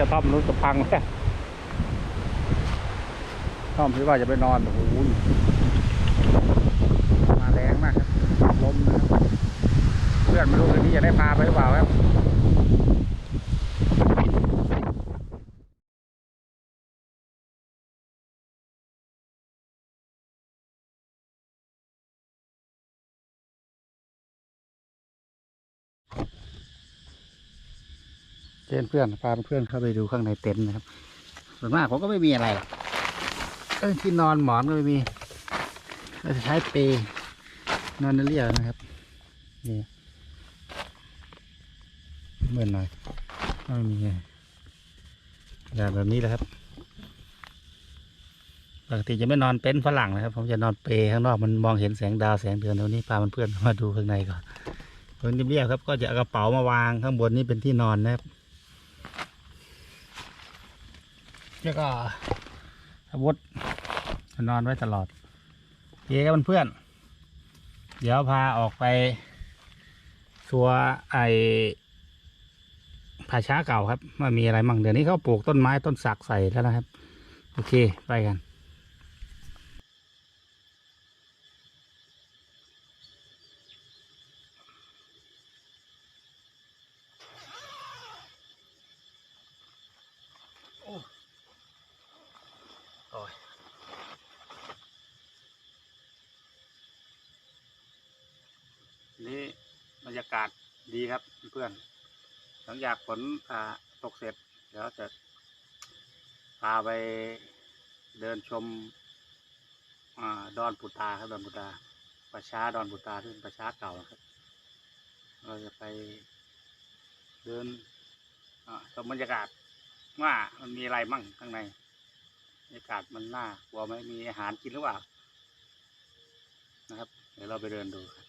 กระท่อมนู้นก็พังแล้วท่อมที่ว่าจะไปนอนโอ้โหมาแรงมากครับลมนะครับเพื่อนไม่รู้คืนนี้จะได้พาไปหรือเปล่าครับ เชิญเพื่อนพาเพื่อนเข้าไปดูข้างในเต็นท์นะครับ ส่วนมากผมก็ไม่มีอะไรเออที่นอนหมอนก็ไม่มีเราจะใช้เปลนอนเรียนะครับนี่เมื่อนหน่อยไม่มีอย่างแบบนี้แหละครับปกติจะไม่นอนเต็นท์ฝรั่งนะครับ ผมจะนอนเปลข้างนอกมันมองเห็นแสงดาวแสงเดือนตรงนี้พาเพื่อนมาดูข้างในก่อนคนเรียบๆครับ ก็จะเอากระเป๋ามาวางข้างบนนี่เป็นที่นอนนะครับ แล้วก็อาวุธนอนไว้ตลอดเย่กับเพื่อน เดี๋ยวพาออกไปทัวไอผาช้าเก่าครับว่ามีอะไรมั่งเดี๋ยวนี้เขาปลูกต้นไม้ต้นสักใส่แล้วนะครับ โอเค ไปกัน โอ้ยนี่บรรยากาศดีครับเพื่อน หลังจากฝนตกเสร็จเดี๋ยวจะพาไปเดินชมอดอนปุตาครับดอนปุตาประชาดอนปุตาซึ่งประชาเก่าครับ เราจะไปเดินชมบรรยากาศว่ามันมีอะไรมั่งข้างใน บรรยากาศมันน่ากลัวไหมมีอาหารกินหรือเปล่านะครับ เดี๋ยวเราไปเดินดูครับ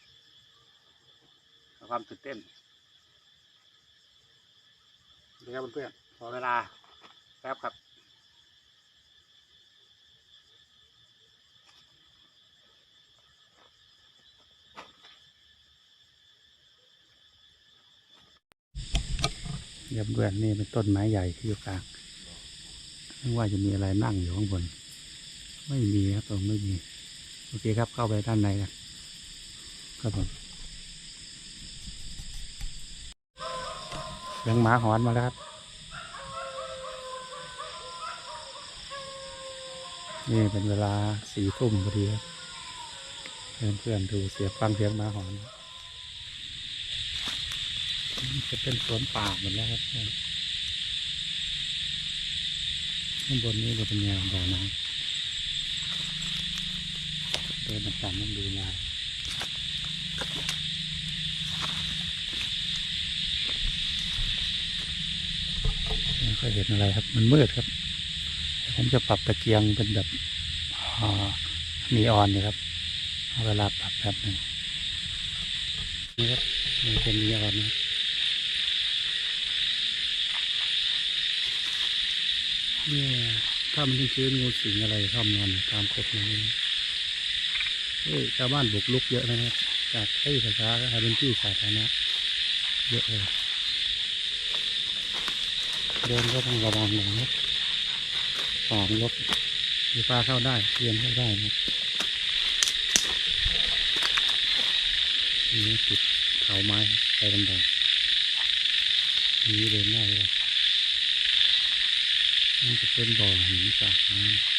กับความตื่นเต้นดีครับเพื่อนๆขอเวลาแป๊บครับเรียบเพื่อนนี่เป็นต้นไม้ใหญ่ที่อยู่กลาง ไม่ว่าจะมีอะไรนั่งอยู่ข้างบน ไม่มีครับผมไม่มีโอเคครับเข้าไปด้านในกันครับผมเสียงหมาหอนมาแล้วครับ นี่เป็นเวลาสี่ทุ่มพอดีครับเพื่อนๆดูเสียงฟังเสียงหมาหอนจะเป็นสวนป่าเหมดแล้วครับ ข้างบนนี้ก็เป็นแนวบ่อน้ำเดินต่างๆต้องดูลายไม่ค่อยเห็นอะไรครับ มันมืดครับ ผมจะปรับตะเกียงเป็นแบบนีออนนี่ยครับเอาเวลาปรับแบบหนึ่งนี่ครับมันเป็นนีออนนะครับ เนี่ยถ้ามันชื้นงูสิงอะไรเข้ามานอนตามกฎนี้นะเฮ้ยชาวบ้านบุกลุกเยอะนะครับจากที่ภาษาก็ให้เป็นที่สาธารณะเยอะเลยเดินก็ต้องระวังหน่อยนะสองรถมีปลาเข้าได้เรียนเข้าได้นะนี่ติดเขาไม้ไปลำบากอันนี้เดินได้เลย มันจะเป็นบ่อหินสระน้ำ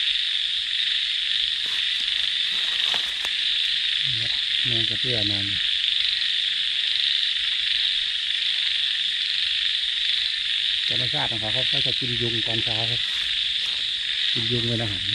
แมงกระเพื่อนานอยู่ธรรมชาติของเขาเขาจะกินยุงตอนเช้าครับ กินยุงเป็นอาหาร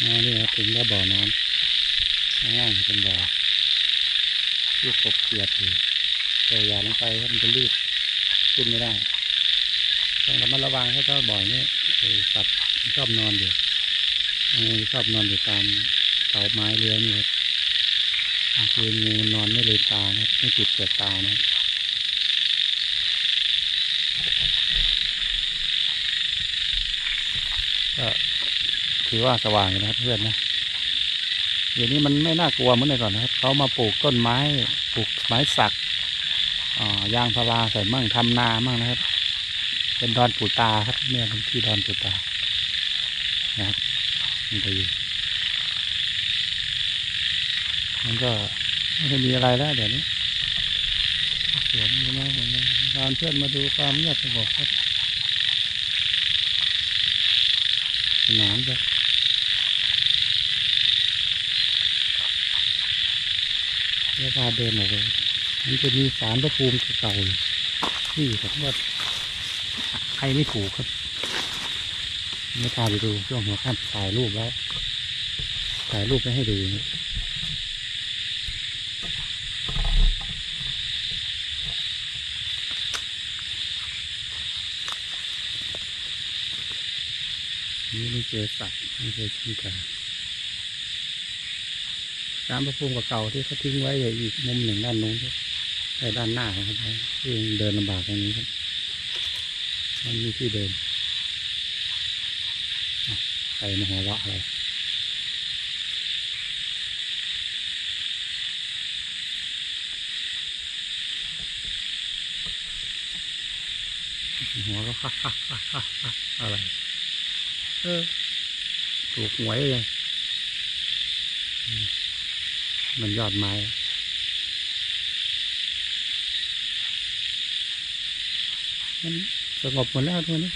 อ่านี่ครั บ่อน้ำข้างล่างเป็นบ่อที่กบเกียดอยู่แต่อย่าลงไปครับมันจะลื่นขึ้นไม่ได้ต้องระมัดระวังให้ถ้าบ่อยนี่ไอ้สัตว์ชอบนอนอยู่งูชอบนอนอยู่ตามเสาไม้เรือนี่ครับคืองูนอนไม่เลืมตานะไม่ปิดเปลือกตานะก็ถือว่าสว่างนะครับเพื่อนนะ เดี๋ยวนี้มันไม่น่ากลัวเหมือนแต่ก่อนนะครับเขามาปลูกต้นไม้ปลูกไม้สักอ่ายางพาราใส่มั่งทำนามั่งนะครับ เป็นดอนปูตาครับเนี่ยเป็นที่ดอนปูตานะครับมันไปอยู่มันก็ไม่ได้มีอะไรแล้วเดี๋ยวนี้สวนอยู่นะผมนะตอนเพื่อนมาดูความเงียบสงบครับสนามจะ เดี๋ยวพาเดินออกไปมันจะมีสารพระภูมิเก่าอยู่ที่ผมว่าใครไม่ถูกครับไม่พาไปดูช่วงหัวข้ามถ่ายรูปแล้วถ่ายรูปไปให้ดูนะนี่ไม่เจอสัตว์ไม่เจอขี้กา สารพระภูมิเก่าที่เขาทิ้งไว้อยู่อีกมุมหนึ่งด้านโน้นครับใช่ด้านหน้าครับที่ยังเดินลำบากตรงนี้ครับ มันมีที่เดินใครมหัวะอะไรหัวเราะฮ่าฮ่าฮ่าฮ่าอะไร เออ ถูกหวยเลย มันยอดไม้ มันสงบหมดแล้วทุกนี้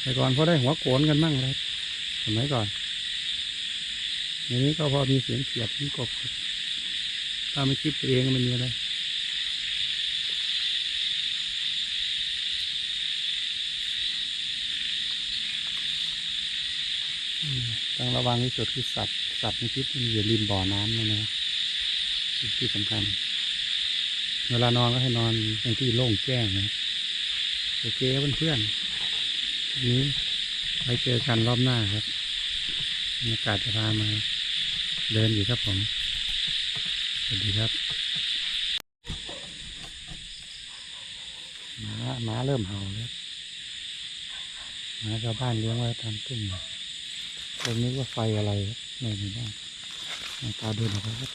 แต่ก่อนพอได้หัวโกนกันมั่งเลยสมัยก่อนในนี้ก็พอมีเสียงเขียดมีกบครับถ้าไม่คิดไปเองมันมีอะไรต้องระวังที่สุดคือสัตว์ สัตว์ในคิดมันอยู่ริมบ่อน้ำนะนะสิ่งที่สำคัญ เวลานอนก็ให้นอนในที่โล่งแจ้งนะโอเคครับเพื่อนๆนี้ไว้เจอกันรอบหน้าครับมีโอกาสจะพามาเดินอยู่ครับผม สวัสดีครับหมาหมาเริ่มเห่าแล้วหมาชาวบ้านเลี้ยงไว้ตามทุ่งตรงนี้ว่าไฟอะไรครับ ในหมู่บ้านลองตาเดินออกไปครับ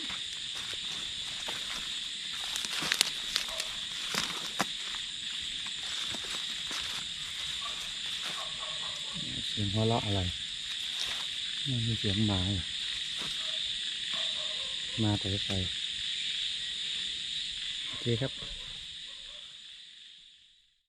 เสียงหัวเราะอะไรไม่มีเสียงหมาเลยมาแต่ไฟโอเคครับ